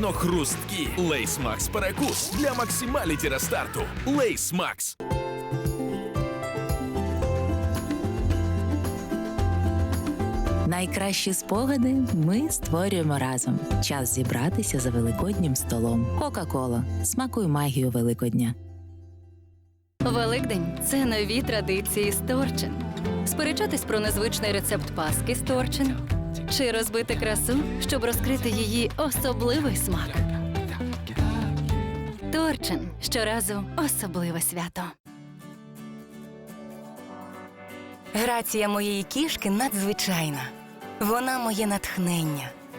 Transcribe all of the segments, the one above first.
хрусткі. Лейс Макс перекус для максималіті рестарту. Лейс Макс. Найкращі спогади ми створюємо разом. Час зібратися за великоднім столом. Кока-кола. Смакуй магію Великодня. Великдень це нові традиції з Торчин. Сперечатись про незвичний рецепт паски з Торчин чи розбити красу, щоб розкрити її особливий смак. Торчин щоразу особливе свято. Грація моєї кішки надзвичайна. Вона моє натхнення.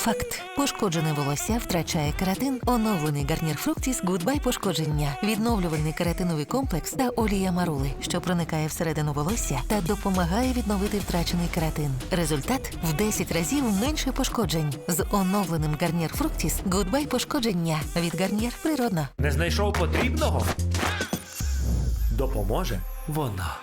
Факт: пошкоджене волосся втрачає кератин. Оновлений гарнір Фруктіс Гудбай пошкодження, відновлювальний кератиновий комплекс та олія марули, що проникає всередину волосся та допомагає відновити втрачений кератин. Результат в 10 разів менше пошкоджень. З оновленим гарнір Фруктіс Гудбай пошкодження від гарнір природно. Не знайшов потрібного? Допоможе вона.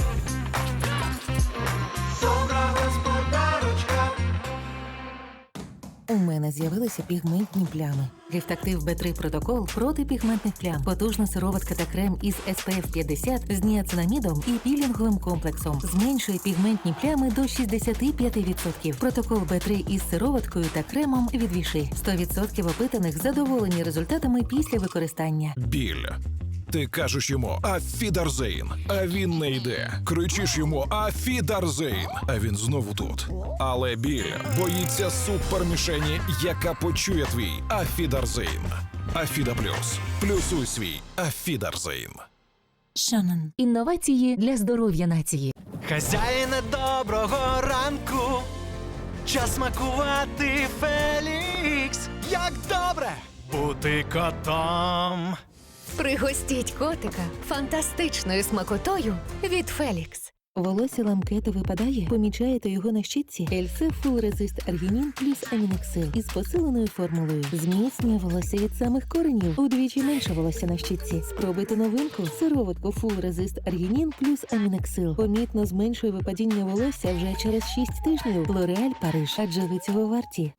У мене з'явилися пігментні плями. Ліфтактив Б3 протокол проти пігментних плям. Потужна сироватка та крем із SPF 50 з ніацинамідом і пілінговим комплексом. Зменшує пігментні плями до 65%. Протокол Б3 із сироваткою та кремом від віши. 100% опитаних задоволені результатами після використання. Біль. Ти кажеш йому Афідарзейн, а він не йде. Кричиш йому Афідарзейн, а він знову тут. Але біль боїться супермішені, яка почує твій Афідарзейн. Афіда Плюс. Плюсуй свій Афідарзейн. Шанан. Інновації для здоров'я нації. Хазяїне доброго ранку. Час смакувати Фелікс. Як добре бути котом. Пригостіть котика фантастичною смакотою від Фелікс. Волосся ламкети випадає, помічаєте його на щітці. Ельсе Full Resist Аргінін плюс Аміноксил із посиленою формулою. Зміцнює волосся від самих коренів. Удвічі менше волосся на щітці. Спробуйте новинку. Сироватку Full Resist Аргінін плюс Аміноксил. Помітно зменшує випадіння волосся вже через 6 тижнів. Лореаль Париж, адже ви цього варті.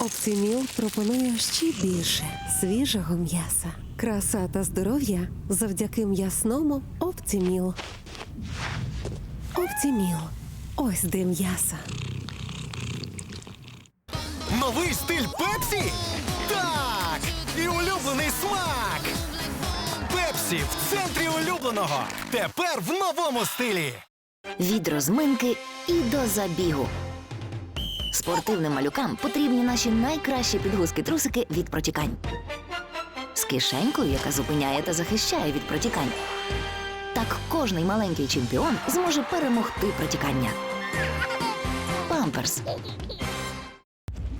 Оптиміл пропонує ще більше свіжого м'яса. Краса та здоров'я завдяки м'ясному Оптиміл. Оптиміл. Ось де м'ясо. Новий стиль Пепсі? Так! І улюблений смак! Пепсі в центрі улюбленого. Тепер в новому стилі. Від розминки і до забігу. Спортивним малюкам потрібні наші найкращі підгузки-трусики від протікань. Кишенькою, яка зупиняє та захищає від протікань. Так кожний маленький чемпіон зможе перемогти протікання. Памперс.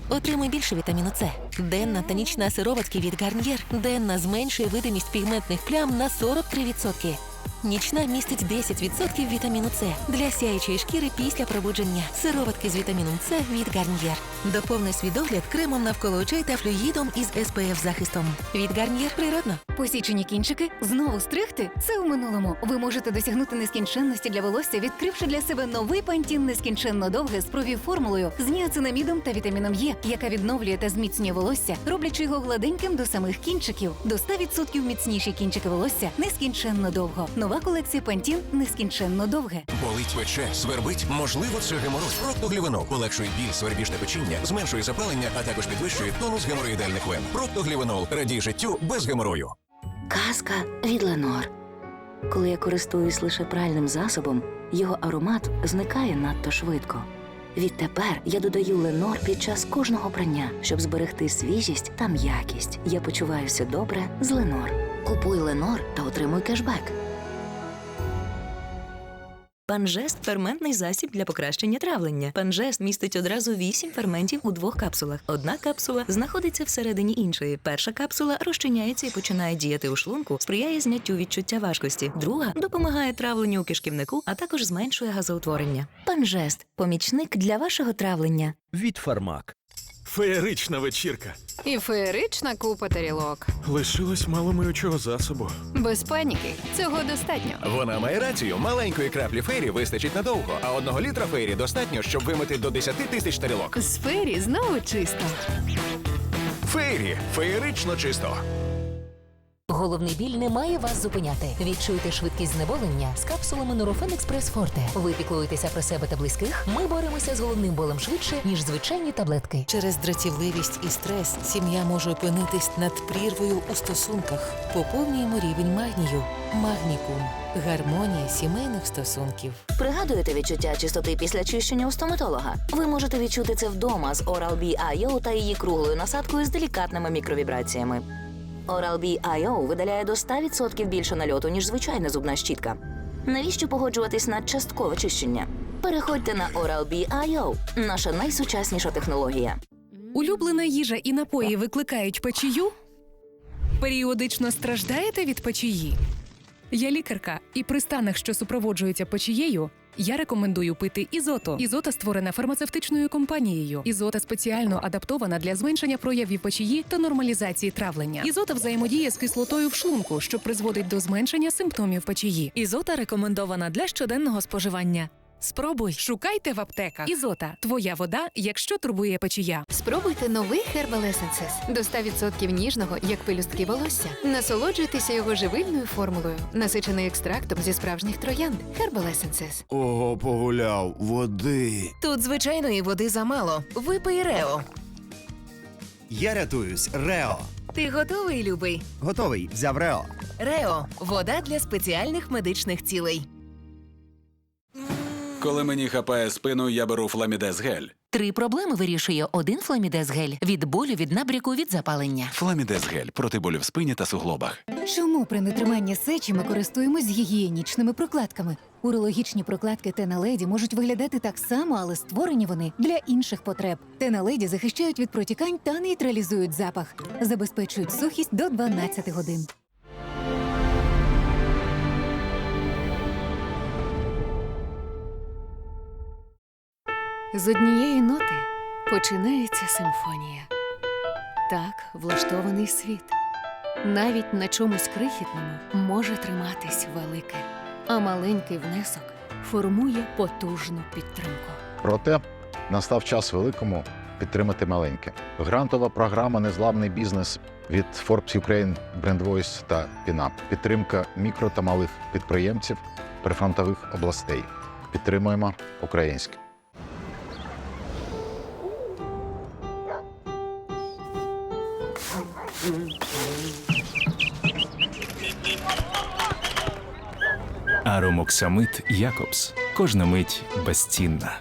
Отримуй більше вітаміну С. Денна та нічна сироватки від Гарньєр. Денна зменшує видимість пігментних плям на 43%. Нічна містить 10% вітаміну С для сяючої шкіри після пробудження. Сироватки з вітаміном С від Гарньєр. Доповни свій догляд кремом навколо очей та флюїдом із SPF захистом. Від Гарньєр природно. Посічені кінчики знову стригти це у минулому. Ви можете досягнути нескінченності для волосся, відкривши для себе новий пантін нескінченно довге з прові-формулою з ніацинамідом та вітаміном Е, яка відновлює та зміцнює волосся, роблячи його гладеньким до самих кінчиків. До 100% міцніші кінчики волосся нескінченно довго. Нова колекція пантін нескінченно довге. Болить пече, свербить, можливо, це геморой. Проктоглівенол полегшує біль, свербіжне печіння, зменшує запалення, а також підвищує тонус геморроїдальних вен. Проктоглівенол радій життю без геморою. Казка від Ленор. Коли я користуюсь лише пральним засобом, його аромат зникає надто швидко. Відтепер я додаю Ленор під час кожного прання, щоб зберегти свіжість та м'якість. Я почуваюся добре з Ленор. Купуй Ленор та отримуй кешбек. Панжест ферментний засіб для покращення травлення. Панжест містить одразу вісім ферментів у двох капсулах. Одна капсула знаходиться всередині іншої. Перша капсула розчиняється і починає діяти у шлунку, сприяє зняттю відчуття важкості. Друга допомагає травленню у кишківнику, а також зменшує газоутворення. Панжест помічник для вашого травлення. Від Фармак. Феєрична вечірка. І феєрична купа тарілок. Лишилось мало миючого засобу. Без паніки. Цього достатньо. Вона має рацію. Маленької краплі фейрі вистачить надовго, а одного літра фейрі достатньо, щоб вимити до 10 тисяч тарілок. З фері знову чисто. Фейрі феєрично чисто. Головний біль не має вас зупиняти. Відчуйте швидкість знеболення з капсулами Нурофен Експрес Форте. Ви піклуєтеся про себе та близьких. Ми боремося з головним болем швидше, ніж звичайні таблетки. Через дратівливість і стрес сім'я може опинитись над прірвою у стосунках. Поповнюємо рівень магнію. Магнікум. Гармонія сімейних стосунків. Пригадуєте відчуття чистоти після чищення у стоматолога? Ви можете відчути це вдома з Oral-B IO та її круглою насадкою з делікатними мікровібраціями. Oral-B IO видаляє до 100% більше нальоту, ніж звичайна зубна щітка. Навіщо погоджуватись на часткове чищення? Переходьте на Oral-B IO – наша найсучасніша технологія. Улюблена їжа і напої викликають печію? Періодично страждаєте від печії? Я лікарка, і при станах, що супроводжуються печією, я рекомендую пити ізото. Ізота створена фармацевтичною компанією. Ізота спеціально адаптована для зменшення проявів печії та нормалізації травлення. Ізота взаємодіє з кислотою в шлунку, що призводить до зменшення симптомів печії. Ізота рекомендована для щоденного споживання. Спробуй, шукайте в аптеках. Ізота твоя вода, якщо турбує печія. Спробуйте новий Herbal Essences. до 100% ніжного, як пелюстки волосся. Насолоджуйтеся його живильною формулою, насичений екстрактом зі справжніх троянд. Herbal Essences. Ого, погуляв, води. Тут звичайної води замало. Випий Рео. Я рятуюсь, Рео. Ти готовий, любий? Готовий, взяв Рео. Рео вода для спеціальних медичних цілей. Коли мені хапає спину, я беру фламідез гель. Три проблеми вирішує один фламідез гель від болю, від набряку, від запалення. Фламідез гель проти болю в спині та суглобах. Чому при нетриманні сечі ми користуємось гігієнічними прокладками? Урологічні прокладки Тена Леді можуть виглядати так само, але створені вони для інших потреб. Тена Леді захищають від протікань та нейтралізують запах, забезпечують сухість до 12 годин. З однієї ноти починається симфонія. Так влаштований світ. Навіть на чомусь крихітному може триматись велике, а маленький внесок формує потужну підтримку. Проте настав час великому підтримати маленьке. Грантова програма Незламний бізнес від Forbes Ukraine, Brand Voice та PINUP. Підтримка мікро та малих підприємців прифронтових областей. Підтримуємо українське. Аромоксамит Якобс. Кожна мить безцінна.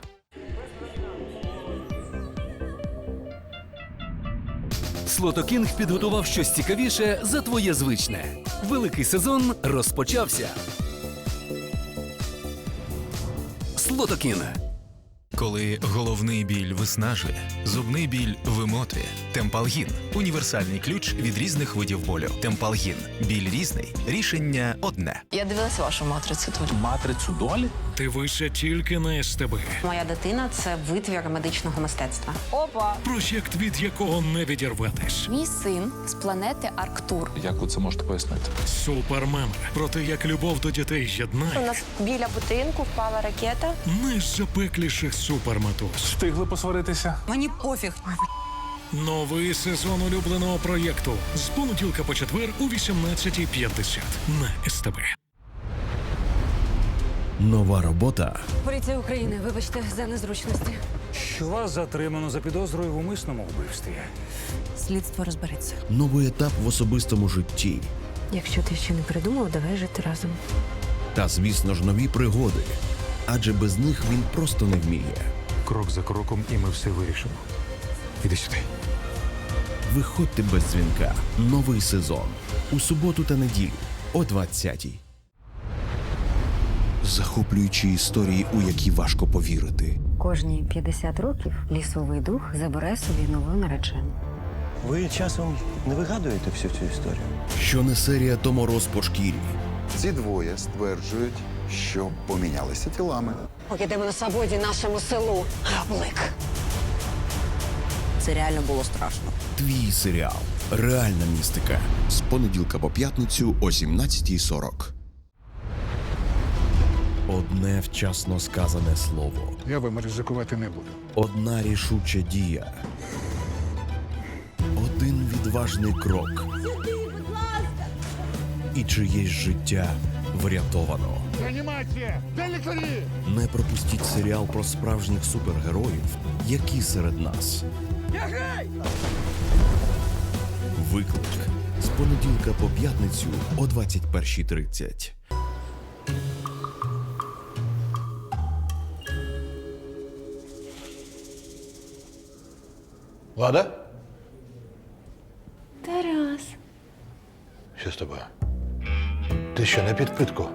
Слотокінг підготував щось цікавіше за твоє звичне. Великий сезон розпочався. Слотокін. Коли головний біль виснажує, зубний біль вимотує. Темпалгін універсальний ключ від різних видів болю. Темпалгін біль різний, рішення одне. Я дивилася вашу матрицю долі. Матрицю долі? Ти вище тільки на СТБ. Моя дитина це витвір медичного мистецтва. Опа! Проєкт, від якого не відірветесь. Мій син з планети Арктур. Як ви це можете пояснити? Супермен. Про те, як любов до дітей У нас біля будинку впала ракета. найзапекліших суперматуз. Встигли посваритися? Мені пофіг. Новий сезон улюбленого проєкту з понеділка по четвер у 18.50 на СТБ. Нова робота Поліція України, вибачте за незручності. Що вас затримано за підозрою в умисному вбивстві? Слідство розбереться. новий етап в особистому житті. Якщо ти ще не придумав, давай жити разом. Та, звісно ж, нові пригоди. Адже без них він просто не вміє. Крок за кроком, і ми все вирішимо. Іди сюди. Виходьте без дзвінка. Новий сезон. У суботу та неділю о 20-й. захоплюючі історії, у які важко повірити. Кожні 50 років лісовий дух забере собі нову наречену. Ви часом не вигадуєте всю цю історію? Що не серія, то мороз по шкірі. Ці двоє стверджують, що помінялися тілами. Покидемо на свободі нашому селу. Габлик. Це реально було страшно. Твій серіал. Реальна містика. З понеділка по п'ятницю о 17.40. Одне вчасно сказане слово. Я вам ризикувати не буду. Одна рішуча дія. Один відважний крок. І чиєсь життя врятовано. Реанімація! Де лікарі? Не пропустіть серіал про справжніх супергероїв, які серед нас. Виклик з понеділка по п'ятницю о 21.30. Влада? Тарас. Що з тобою? Ти що, не під питку?